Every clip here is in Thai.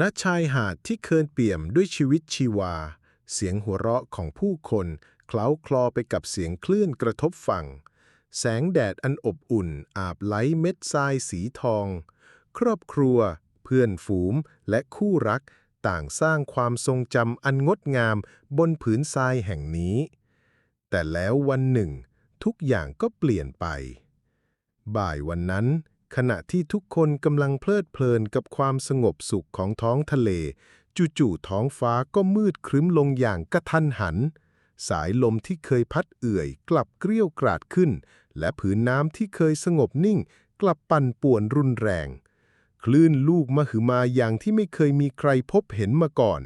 ณชายหาดที่เคินเปี่ยมด้วยชีวิตชีวา เสียงหัวเราะของผู้คนเคล้าคลอไปกับเสียงคลื่นกระทบฝั่ง แสงแดดอันอบอุ่นอาบไล้เม็ดทรายสีทอง ครอบครัว เพื่อนฝูงและคู่รัก ต่างสร้างความทรงจำอันงดงามบนผืนทรายแห่งนี้ แต่แล้ววันหนึ่ง ทุกอย่างก็เปลี่ยนไป บ่ายวันนั้น ขณะที่ทุกคนกำลังเพลิดเพลินกับความสงบสุขของท้องทะเล จู่ๆท้องฟ้าก็มืดครึ้มลงอย่างกระทันหัน สายลมที่เคยพัดเอื่อย กลับเกรี้ยวกราดขึ้น และผืนน้ำที่เคยสงบนิ่ง กลับปั่นป่วนรุนแรง คลื่นลูกมหึมาอย่างที่ไม่เคยมีใครพบเห็นมาก่อน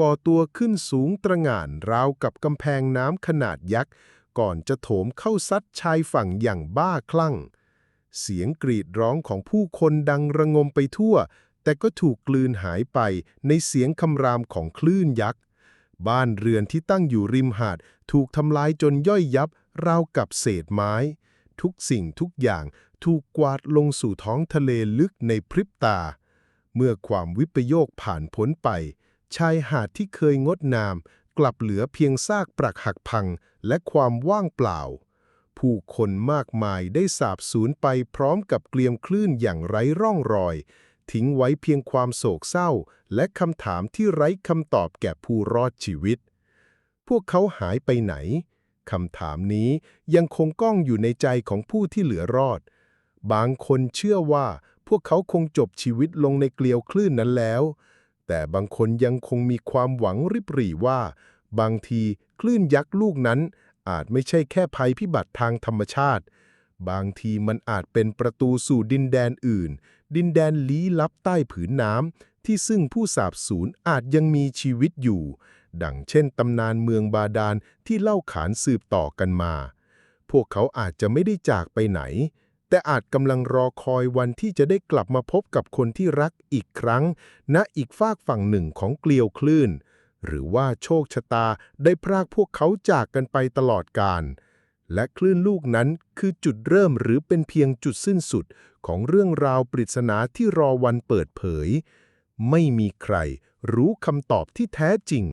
ก่อตัวขึ้นสูงตระหง่านราวกับกำแพงน้ำขนาดยักษ์ ก่อนจะโถมเข้าซัดชายฝั่งอย่างบ้าคลั่ง เสียงกรีดร้องของผู้คนดังระงมไปทั่ว แต่ก็ถูกกลืนหายไปในเสียงคำรามของคลื่นยักษ์ บ้านเรือนที่ตั้งอยู่ริมหาดถูกทำลายจนย่อยยับราวกับเศษไม้ ทุกสิ่งทุกอย่างถูกกวาดลงสู่ท้องทะเลลึกในพริบตา เมื่อความวิปโยคผ่านพ้นไป ชายหาดที่เคยงดงาม กลับเหลือเพียงซากปรักหักพังและความว่างเปล่า ผู้คนมากมายได้สาบสูญไปพร้อมกับเกลียมคลื่นอย่างไร้ร่องรอย ทิ้งไว้เพียงความโศกเศร้า และคำถามที่ไร้คำตอบแก่ผู้รอดชีวิต พวกเขาหายไปไหนคำถามนี้ยังคงก้องอยู่ในใจของผู้ที่เหลือรอด บางคนเชื่อว่าพวกเขาคงจบชีวิตลงในเกลียวคลื่นนั้นแล้ว แต่บางคนยังคงมีความหวังริบหรี่ว่า บางทีคลื่นยักษ์ลูกนั้น อาจไม่ใช่แค่ภัยพิบัติทางธรรมชาติ บางทีมันอาจเป็นประตูสู่ดินแดนอื่น ดินแดนลี้ลับใต้ผืนน้ำที่ซึ่งผู้สาบสูญอาจยังมีชีวิตอยู่ ดังเช่นตำนานเมืองบาดาลที่เล่าขานสืบต่อกันมา พวกเขาอาจจะไม่ได้จากไปไหน แต่อาจกำลังรอคอยวันที่จะได้กลับมาพบกับคนที่รักอีกครั้ง ณอีกฝากฝั่งหนึ่งของเกลียวคลื่น หรือว่าโชคชะตาได้พรากพวกเขาจากกันไปตลอดกาลและคลื่นลูกนั้นคือจุดเริ่มหรือเป็นเพียงจุดสิ้นสุดของเรื่องราวปริศนาที่รอวันเปิดเผย ไม่มีใครรู้คำตอบที่แท้จริง